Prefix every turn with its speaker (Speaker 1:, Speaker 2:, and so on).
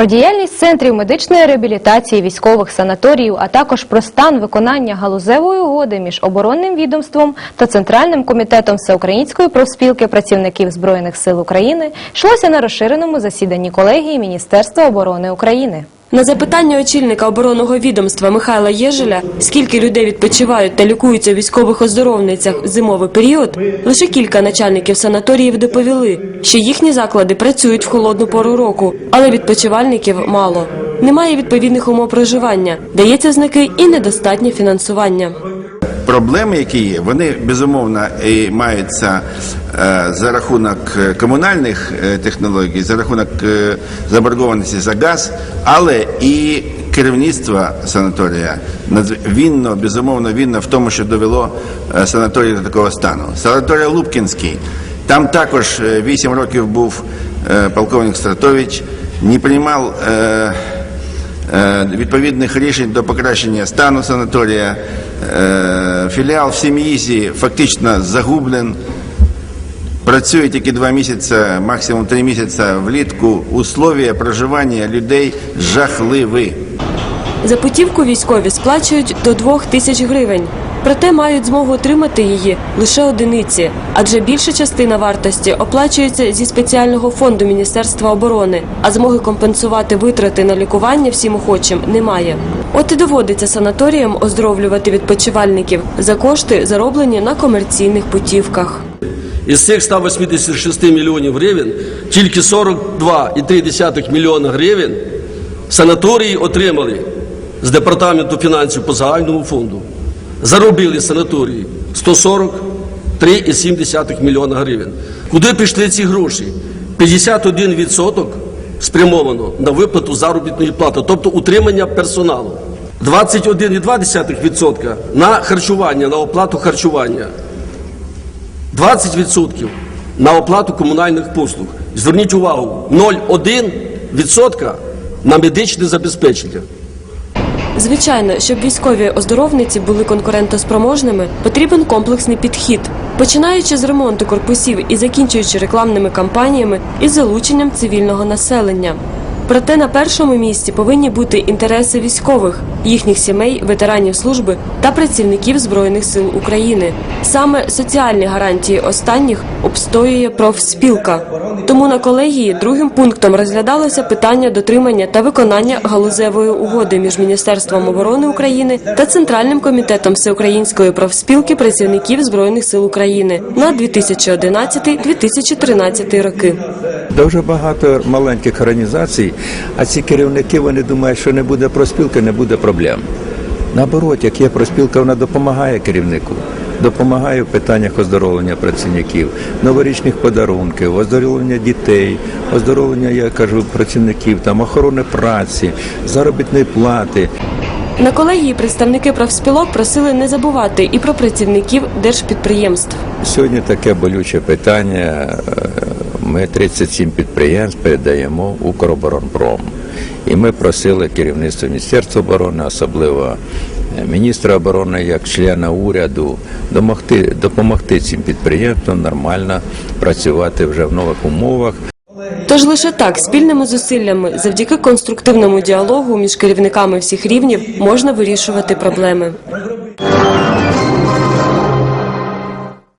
Speaker 1: Про діяльність центрів медичної реабілітації військових санаторіїв, а також про стан виконання галузевої угоди між оборонним відомством та Центральним комітетом Всеукраїнської профспілки працівників Збройних сил України йшлося на розширеному засіданні колегії Міністерства оборони України.
Speaker 2: На запитання очільника оборонного відомства Михайла Єжеля, скільки людей відпочивають та лікуються у військових оздоровницях в зимовий період, лише кілька начальників санаторіїв доповіли, що їхні заклади працюють в холодну пору року, але відпочивальників мало. Немає відповідних умов проживання, дається знаки і недостатнє фінансування.
Speaker 3: Проблеми, які є, вони безумовно і маються за рахунок е, комунальних е, технологій, за рахунок е, заборгованості за газ, але і керівництво санаторія винно, безумовно винно в тому, що довело е, санаторій до такого стану. Санаторій Лубкінський, там також е, 8 років був е, полковник Стратович, не приймав. е, е, відповідних рішень до покращення стану санаторія. Е, Філіал в Сім'їзі фактично загублен. Працює тільки два місяці, максимум три місяці влітку. Условия проживання людей жахливі.
Speaker 2: За путівку військові сплачують до двох тисяч гривень. Проте мають змогу отримати її лише одиниці, адже більша частина вартості оплачується зі спеціального фонду Міністерства оборони, а змоги компенсувати витрати на лікування всім охочим немає. От і доводиться санаторіям оздоровлювати відпочивальників за кошти, зароблені на комерційних путівках.
Speaker 4: Із цих 186 мільйонів гривень тільки 42,3 мільйона гривень санаторії отримали з департаменту фінансів по загальному фонду. Заробили санаторії 143,7 мільйона гривень. Куди пішли ці гроші? 51% спрямовано на виплату заробітної плати, тобто утримання персоналу. 21,2% на харчування, на оплату харчування. 20% на оплату комунальних послуг. Зверніть увагу, 0,1% на медичне забезпечення.
Speaker 2: Звичайно, щоб військові оздоровниці були конкурентоспроможними, потрібен комплексний підхід, починаючи з ремонту корпусів і закінчуючи рекламними кампаніями із залученням цивільного населення. Проте на першому місці повинні бути інтереси військових, їхніх сімей, ветеранів служби та працівників збройних сил України. Саме соціальні гарантії останніх обстоює профспілка. Тому на колегії другим пунктом розглядалося питання дотримання та виконання галузевої угоди між Міністерством оборони України та Центральним комітетом Всеукраїнської профспілки працівників збройних сил України на 2011-2013 роки.
Speaker 5: Дуже багато маленьких організацій, а ці керівники вони думають, що не буде проспілки, не буде проблем. Наоборот, як є проспілка, вона допомагає керівнику, допомагає в питаннях оздоровлення працівників, новорічних подарунків, оздоровлення дітей, оздоровлення, я кажу, працівників, там охорони праці, заробітної плати.
Speaker 2: На колегії представники профспілок просили не забувати і про працівників держпідприємств.
Speaker 5: Сьогодні таке болюче питання. Ми 37 підприємств передаємо Укроборонпром. І ми просили керівництво Міністерства оборони, особливо е, міністра оборони, як члена уряду, допомогти, допомогти цим підприємствам нормально працювати вже в нових умовах.
Speaker 2: Тож лише так, спільними зусиллями, завдяки конструктивному діалогу між керівниками всіх рівнів, можна вирішувати проблеми.